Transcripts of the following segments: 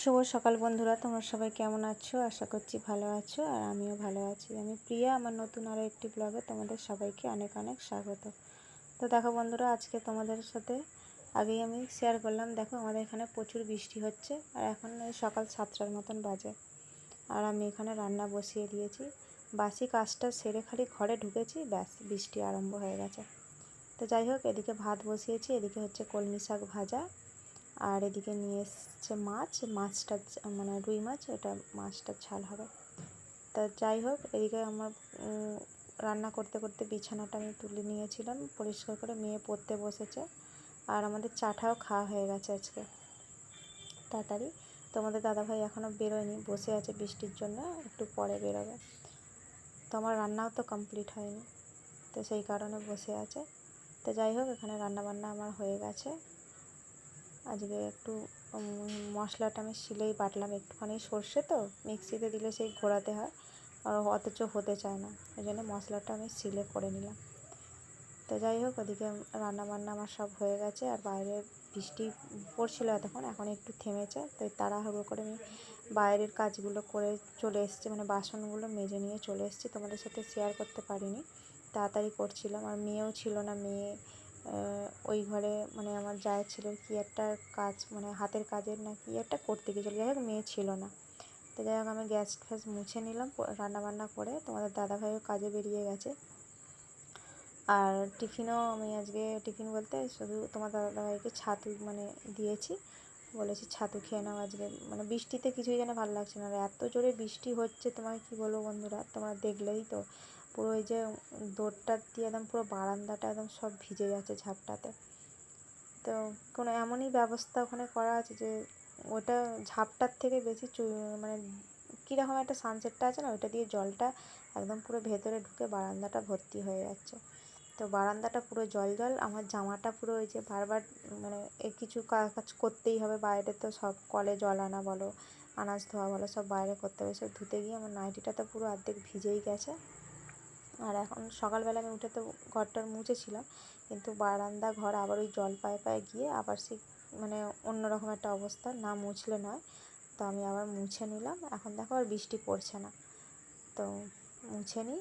শুভ সকাল বন্ধুরা, তোমরা সবাই কেমন আছো? আশা করছি ভালো আছো আর আমিও ভালো আছি। আমি প্রিয়া, আমার নতুন আরও একটি ব্লগে তোমাদের সবাইকে অনেক অনেক স্বাগত। তো দেখো বন্ধুরা, আজকে তোমাদের সাথে আগেই আমি শেয়ার করলাম, দেখো আমাদের এখানে প্রচুর বৃষ্টি হচ্ছে আর এখন সকাল সাতটার মতন বাজে আর আমি এখানে রান্না বসিয়ে দিয়েছি। বাসি কাজটা সেরে খালি ঘরে ঢুকেছি, ব্যাস, বৃষ্টি আরম্ভ হয়ে গেছে। তো যাই হোক, এদিকে ভাত বসিয়েছি, এদিকে হচ্ছে কলমি শাক ভাজা আর এদিকে নিয়ে এসছে মাছ, মাছটা মানে রুই মাছ ওটা মাছটা ঝাল হবে। তা যাই হোক, এদিকে আমার রান্না করতে করতে বিছানাটা আমি তুলে নিয়েছিলাম, পরিষ্কার করে মেয়ে পড়তে বসেছে। আর আমাদের চাটাও খাওয়া হয়ে গেছে আজকে। তাড়াতাড়ি। তো আমাদের দাদাভাই এখনও বেরোয়নি, বসে আছে বৃষ্টির জন্য, একটু পরে বেরোবে। তো আমার রান্নাও তো কমপ্লিট হয়নি, তো সেই কারণে বসে আছে। তো যাই হোক, এখানে রান্না বান্না আমার হয়ে গেছে। আজকে একটু মশলাটা আমি শিলেই বাটলাম একটুখানি সর্ষে তো, মিক্সিতে দিলে সেই ঘোরাতে হয়, আর অথচ হতে চায় না, ওই জন্য মশলাটা আমি শিলে করে নিলাম। তো যাই হোক, ওদিকে রান্না বান্না আমার সব হয়ে গেছে, আর বাইরে বৃষ্টি পড়ছিল এতক্ষণ, এখন একটু থেমেছে, তো তাড়াহুড়ো করে আমি বাইরের কাজগুলো করে চলে এসেছি মানে বাসনগুলো মেজে নিয়ে চলে এসেছি, তোমাদের সাথে শেয়ার করতে পারিনি, তাড়াতাড়ি করছিলাম, আর মেয়েও ছিল না, মেয়ে ওই ঘরে মানে আমার জায়ের ছেলের কী একটা কাজ মানে হাতের কাজের না কি একটা করতে গিয়েছিল। যাই হোক, মেয়ে ছিল না। তো যাই হোক, আমি গ্যাস ফ্যাস মুছে নিলাম রান্নাবান্না করে তোমাদের দাদাভাইও কাজে বেরিয়ে গেছে। আর টিফিনও আমি আজকে টিফিন বলতে শুধু তোমার দাদাভাইকে ছাতু মানে দিয়েছি। বলেছি ছাতু খেয়ে নাও আজকে। মানে বৃষ্টিতে কিছুই যেন ভালো লাগছে না। আর এত জোরে বৃষ্টি হচ্ছে তোমাকে কী বলব বন্ধুরা? তোমরা দেখলেই তো। পুরো ওই যে দৌড়টা দিয়ে একদম পুরো বারান্দাটা একদম সব ভিজে যাচ্ছে ঝাপটাতে। তো কোনো এমনই ব্যবস্থা ওখানে করা আছে যে ওটা ঝাপটার থেকে বেশি মানে কীরকম একটা সানসেটটা আছে না, ওইটা দিয়ে জলটা একদম পুরো ভেতরে ঢুকে বারান্দাটা ভর্তি হয়ে যাচ্ছে। তো বারান্দাটা পুরো জল জল, আমার জামাটা পুরো ওই যে বারবার মানে কিছু কাজ করতেই হবে, বাইরে তো সব কলে জল আনা বলো, আনাজ ধোয়া বলো, সব বাইরে করতে হবে। সব ধুতে গিয়ে আমার নাইটিটা তো পুরো অর্ধেক ভিজেই গেছে। আর এখন সকালবেলা আমি উঠে তো ঘরটার মুছেছিলাম, কিন্তু বারান্দা, ঘর আবার ওই জল পায়ে পায়ে গিয়ে আবার সেই মানে অন্যরকম একটা অবস্থা, না মুছলে নয়। তো আমি আবার মুছে নিলাম। এখন দেখো আর বৃষ্টি পড়ছে না। তো মুছে নিই।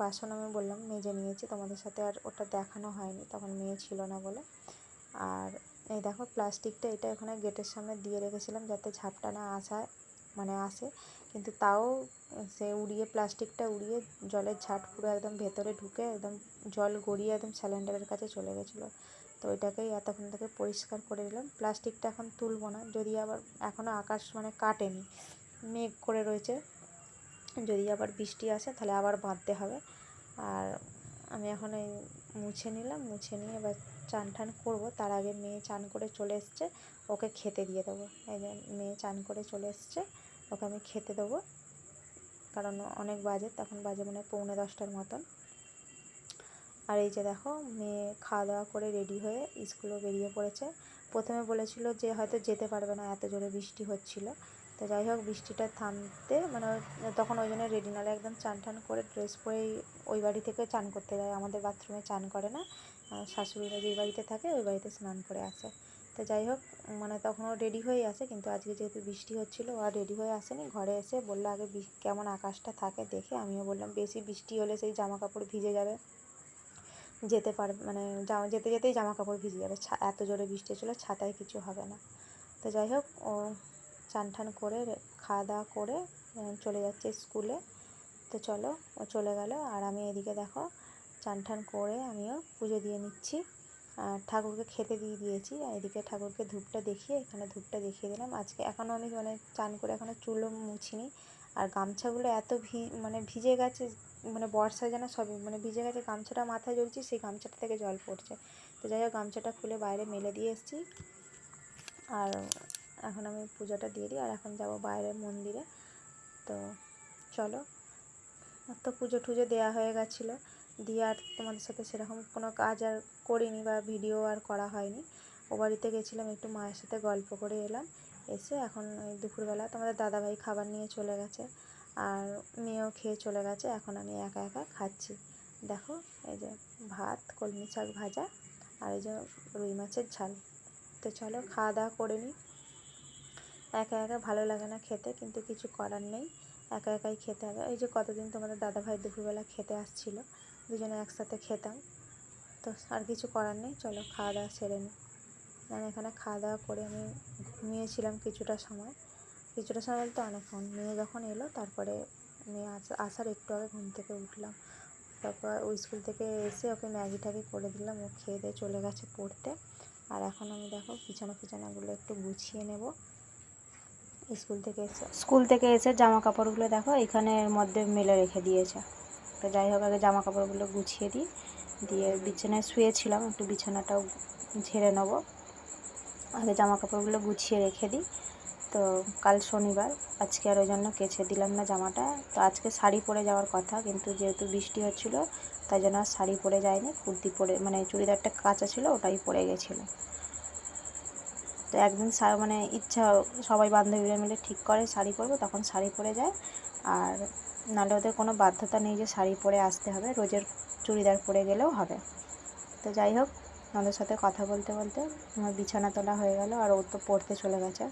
বাসন আমি বললাম মেজে নিয়েছি, তোমাদের সাথে আর ওটা দেখানো হয়নি, তখন মেয়ে ছিল না বলে। আর এই দেখো প্লাস্টিকটা এটা এখানে গেটের সামনে দিয়ে রেখেছিলাম যাতে ঝাপটা না আসায় মানে আসে। কিন্তু তাও, সে উড়িয়ে প্লাস্টিকটা উড়িয়ে জলের ঝাট পুরো একদম ভেতরে ঢুকে একদম জল গড়িয়ে একদম সিলিন্ডারের কাছে চলে গেছিল। তো ওইটাকেই এতক্ষণ থেকে পরিষ্কার করে দিলাম প্লাস্টিকটা এখন তুলবো না, যদি আবার এখনও আকাশ মানে কাটেনি, মেঘ করে রয়েছে, যদি আবার বৃষ্টি আসে তাহলে আবার বাঁধতে হবে। আর আমি এখন এই মুছে নিলাম, মুছে নিয়ে এবার চান টান করব। তার আগে মেয়ে চান করে চলে এসছে, ওকে খেতে দিয়ে দেবো। এই যে মেয়ে চান করে চলে এসছে। ওকে আমি খেতে দেবো। কারণ অনেক বাজে, তখন বাজে মানে পৌনে দশটার মতন। আর এই যে দেখো, মেয়ে খাওয়া দাওয়া করে রেডি হয়ে স্কুলেও বেরিয়ে পড়েছে। প্রথমে বলেছিল যে হয়তো যেতে পারবে না, এত জোরে বৃষ্টি হচ্ছিল। তো যাই হোক, বৃষ্টিটা থামতে মানে তখন ওই জন্য রেডি নালে একদম চান টান করে ড্রেস পরেই ওই বাড়ি থেকে চান করতে যায়। আমাদের বাথরুমে চান করে না। শাশুড়িরা যেই বাড়িতে থাকে, ওই বাড়িতে স্নান করে আসে। তো যাই হোক মানে তখনও রেডি হয়ে আসে কিন্তু আজকে যেহেতু বৃষ্টি হচ্ছিল, আর রেডি হয়ে আসেনি, ঘরে এসে বলল আগে কেমন আকাশটা থাকে দেখে, আমিও বললাম বেশি বৃষ্টি হলে সেই জামা কাপড় ভিজে যাবে। যেতে পারবে মানে জামা যেতে যেতেই জামা কাপড় ভিজে যাবে এত জোরে বৃষ্টি ছিল ছাতায় কিছু হবে না। তো যাই হোক, ও চান টান করে খাওয়া দাওয়া করে চলে যাচ্ছে স্কুলে তো চলো, ও চলে গেল, আর আমি এদিকে দেখো, চান টান করে আমিও পুজো দিয়ে নিচ্ছি। আর ঠাকুরকে খেতে দিয়ে দিয়েছি। আর এদিকে ঠাকুরকে ধূপটা দেখিয়ে এখানে ধূপটা দেখিয়ে দিলাম। আজকে এখনও আমি মানে চান করে এখনও চুলও মুছিনি। আর গামছাগুলো এত ভি মানে ভিজে গেছে মানে বর্ষা যেন সবই মানে ভিজে গেছে, গামছাটা মাথায় জ্বলছি, সেই গামছাটা থেকে জল পড়ছে। তো যাই হোক, গামছাটা খুলে বাইরে মেলে দিয়ে এসেছি। আর এখন আমি পুজোটা দিয়ে দিই। আর এখন যাব বাইরের মন্দিরে। তো চলো, তো পুজো টুজো দেওয়া হয়ে গেছিল। দিয়ে আর তোমাদের সাথে সেরকম কোনো কাজ আর করিনি বা ভিডিও আর করা হয়নি। ও বাড়িতে গেছিলাম, একটু মায়ের সাথে গল্প করে এলাম। এসে এখন ওই দুপুরবেলা তোমাদের দাদাভাই খাবার নিয়ে চলে গেছে আর মেয়েও খেয়ে চলে গেছে, এখন আমি একা একা খাচ্ছি। দেখো, এই যে ভাত, কলমি শাক ভাজা আর এই যে রুই মাছের ঝাল। তো চলো খাওয়া দাওয়া করে নিই। একা একা ভালো লাগে না খেতে, কিন্তু কিছু করার নেই। একা একাই খেতে হবে। ওই যে কতদিন তোমাদের দাদাভাই দুপুরবেলা খেতে আসছিল দুজনে একসাথে খেতাম। তো আর কিছু করার নেই, চলো খাওয়া দাওয়া সেরে নিই আমি এখানে খাওয়া দাওয়া করে আমি ঘুমিয়েছিলাম কিছুটা সময়। কিছুটা সময় বলতে অনেকক্ষণ। মেয়ে যখন এলো, তারপরে মেয়ে আসার একটু আগে ঘুম থেকে উঠলাম। তারপর ওই স্কুল থেকে এসে ওকে ম্যাগি ট্যাগি করে দিলাম। ও খেয়ে দিয়ে চলে গেছে পড়তে। আর এখন আমি দেখো বিছানা ফিছানাগুলো একটু গুছিয়ে নেব। স্কুল থেকে এসে, স্কুল থেকে এসে জামা কাপড়গুলো দেখো এখানের মধ্যে মেলে রেখে দিয়েছে। তো যাই হোক, আগে জামা কাপড়গুলো গুছিয়ে দিই। দিয়ে বিছানায় শুয়েছিলাম, একটু বিছানাটাও ঝেড়ে নেব। আগে জামা কাপড়গুলো গুছিয়ে রেখে দিই। তো কাল শনিবার, আজকে আর ওই জন্য কেচে দিলাম না জামাটা। তো আজকে শাড়ি পরে যাওয়ার কথা, কিন্তু যেহেতু বৃষ্টি হচ্ছিল, তাই জন্য আর শাড়ি পরে যায়নি কুর্তি পরে মানে চুড়িদারটা কাঁচা ছিল, ওটাই পরে গেছিল তো একদিন মানে ইচ্ছা, সবাই বান্ধবীরা মিলে ঠিক করে শাড়ি পরবো, তখন শাড়ি পরে যায় আর নাহলে ওদের কোনো বাধ্যতা নেই যে শাড়ি পরে আসতে হবে, রোজের চুড়িদার পরে গেলেও হবে। তো যাই হোক আমাদের সাথে কথা বলতে বলতে আমার বিছানা তোলা হয়ে গেল, আর ও তো পড়তে চলে গেছে।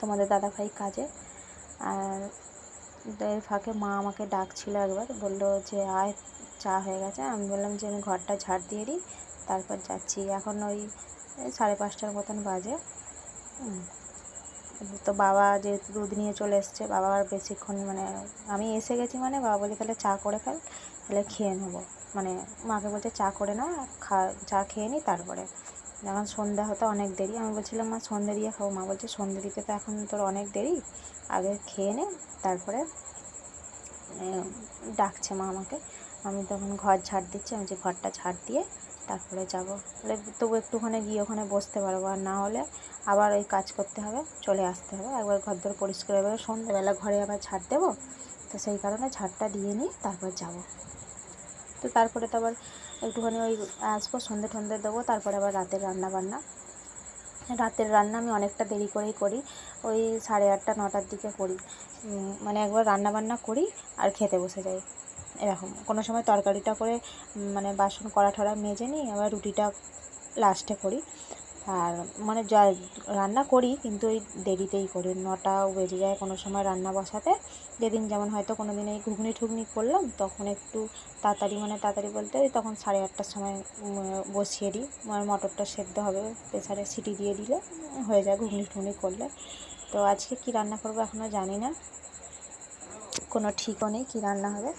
তোমাদের দাদাভাই কাজে। আর এর ফাঁকে মা আমাকে ডাকছিল একবার, বলল যে আয়, চা হয়ে গেছে। আমি বললাম যে আমি ঘরটা ঝাড় দিয়ে দিই, তারপর যাচ্ছি। এখন ওই সাড়ে পাঁচটার মতন বাজে। তো বাবা যেহেতু দুধ নিয়ে চলে এসছে, বাবা আর বেশিক্ষণ মানে আমি এসে গেছি মানে বাবা বলি তাহলে চা করে ফেল, তাহলে খেয়ে নেব। মানে মাকে বলছে, চা করে নাও, খা, চা খেয়ে নিই তারপরে। যখন সন্ধ্যা হতো অনেক দেরি। আমি বলছিলাম, মা, সন্ধ্যে দিয়ে খাব মা বলছে, সন্ধ্যে দিতে তো এখন তোর অনেক দেরি। আগে খেয়ে নে, তারপরে ডাকছে মা আমাকে। আমি তখন ঘর ঝাড় দিচ্ছি, আমি যে ঘরটা ঝাড় দিয়ে তারপরে যাব। তাহলে তবু একটুখানি গিয়ে ওখানে বসতে পারব, আর না হলে আবার ওই কাজ করতে হবে, চলে আসতে হবে। একবার ঘর ধরে পরিষ্কার এবার সন্ধ্যেবেলা ঘরে আবার ঝাড় দেবো। তো সেই কারণে ঝাড়টা দিয়ে নিই তারপর যাব। তো তারপরে তো আবার একটুখানি ওই আসব সন্ধে ঠন্ধে দেবো, তারপরে আবার রাতের রান্না বান্না রাতের রান্না আমি অনেকটা দেরি করেই করি, ওই সাড়ে আটটা, নটার দিকে করি। মানে একবার রান্না বান্না করি আর খেতে বসে যাই। এরকম। কোনো সময় তরকারিটা করে মানে বাসন কড়া ঠড়া মেজে নিই, আবার রুটিটা লাস্টে করি। আর মানে যা রান্না করি কিন্তু ওই দেরিতেই করি নটাও বেজে যায় কোনো সময় রান্না বসাতে। যেদিন যেমন হয়তো কোনো দিন এই ঘুগনি ঠুগনি করলাম, তখন একটু তাড়াতাড়ি মানে তাড়াতাড়ি বলতে তখন সাড়ে আটটার সময় বসিয়ে দিই। মানে মটরটা সেদ্ধ হবে, প্রেসারে সিটি দিয়ে দিলে হয়ে যায় ঘুগনি ঠুগনি করলে। তো আজকে কি রান্না করব এখনও জানি না। কোনো ঠিকও নেই কী রান্না হবে।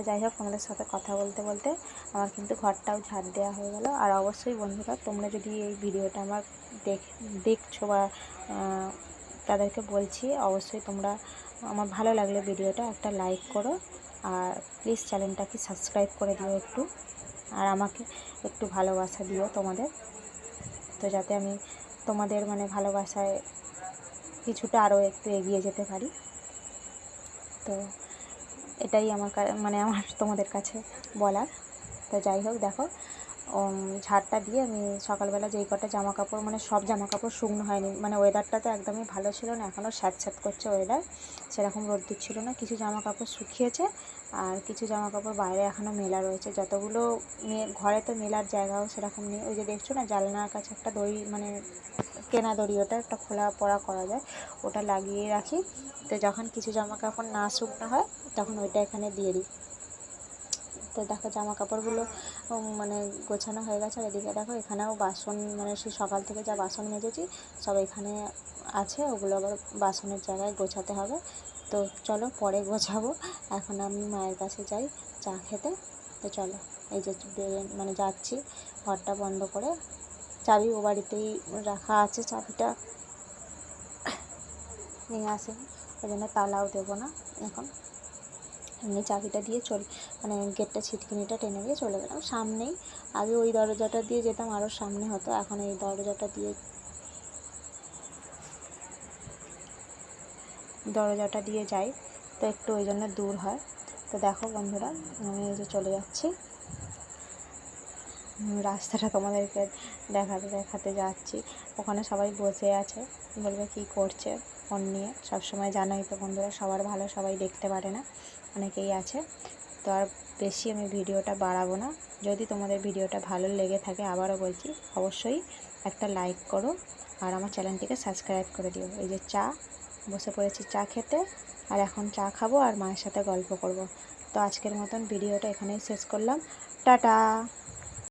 তো যাই হোক, তোমাদের সাথে কথা বলতে বলতে আমার কিন্তু ঘরটাও ঝাড় দেওয়া হয়ে গেল। আর অবশ্যই বন্ধুরা, তোমরা যদি এই ভিডিওটা আমার দেখ, দেখছ বা তাদেরকে বলছি, অবশ্যই তোমরা আমার ভালো লাগলে ভিডিওটা একটা লাইক করো। আর প্লিজ চ্যানেলটাকে সাবস্ক্রাইব করে দিও একটু। আর আমাকে একটু ভালোবাসা দিও তোমাদের। তো যাতে আমি তোমাদের মানে ভালোবাসায় কিছুটা আরও একটু এগিয়ে যেতে পারি। তো এটাই আমার মানে আমার তোমাদের কাছে বলার। তো যাই হোক দেখো ঝাড়টা দিয়ে আমি সকালবেলা যেই কটা জামা কাপড় মানে সব জামা কাপড় শুকনো হয়নি। মানে ওয়েদারটা তো একদমই ভালো ছিল না এখনও স্যাঁত করছে ওয়েদার সেরকম রোদ্দুর ছিল না, কিছু জামা কাপড় শুকিয়েছে আর কিছু জামা কাপড় বাইরে এখনও মেলা রয়েছে। যতগুলো ঘরে তো মেলার জায়গাও সেরকম নেই। ওই যে দেখছ না জানলার কাছে একটা দড়ি মানে কেনা দড়ি, ওটা একটা খোলা পড়া করা যায়, ওটা লাগিয়ে রাখি। তো যখন কিছু জামা কাপড় না শুকনো হয়, তখন ওইটা এখানে দিয়ে দিই। তো দেখো জামা কাপড়গুলো মানে গোছানো হয়ে গেছে আর এদিকে দেখো এখানেও বাসন মানে সেই সকাল থেকে যা বাসন মেজেছি, সব এখানে আছে, ওগুলো আবার বাসনের জায়গায় গোছাতে হবে। তো চলো পরে গোছাবো, এখন আমি মায়ের কাছে যাই চা খেতে। তো চলো, এই যে মানে যাচ্ছি ঘরটা বন্ধ করে। চাবি ও বাড়িতেই রাখা আছে চাবিটা। নিয়ে আসেনি ওই জন্য তালাও দেবো না এখন। এমনি চাবিটা দিয়ে চল মানে গেটটা ছিটকিনিটা টেনে দিয়ে চলে গেলাম। সামনেই আগে ওই দরজাটা দিয়ে যেতাম আরও সামনে হতো, এখন এই দরজাটা দিয়ে দরজাটা দিয়ে যাই, তো একটু ওই জন্য দূর হয়। তো দেখো বন্ধুরা, আমি যে চলে যাচ্ছি। রাস্তাটা তোমাদেরকে দেখাতে দেখাতে যাচ্ছি। ওখানে সবাই বসে আছে, বলবে কি করছে ফোন নিয়ে। সবসময় জানাই তো বন্ধুরা, সবার ভালো সবাই দেখতে পারে না, অনেকেই আছে। তো আর বেশি আমি ভিডিওটা বাড়াবো না। যদি তোমাদের ভিডিওটা ভালো লেগে থাকে আবারও বলছি, অবশ্যই একটা লাইক করো আর আমার চ্যানেলটিকে সাবস্ক্রাইব করে দিও। এই যে চা, বসে পড়েছি চা খেতে আর এখন চা খাব আর মায়ের সাথে গল্প করব। তো আজকের মতন ভিডিওটা এখানেই শেষ করলাম। টাটা!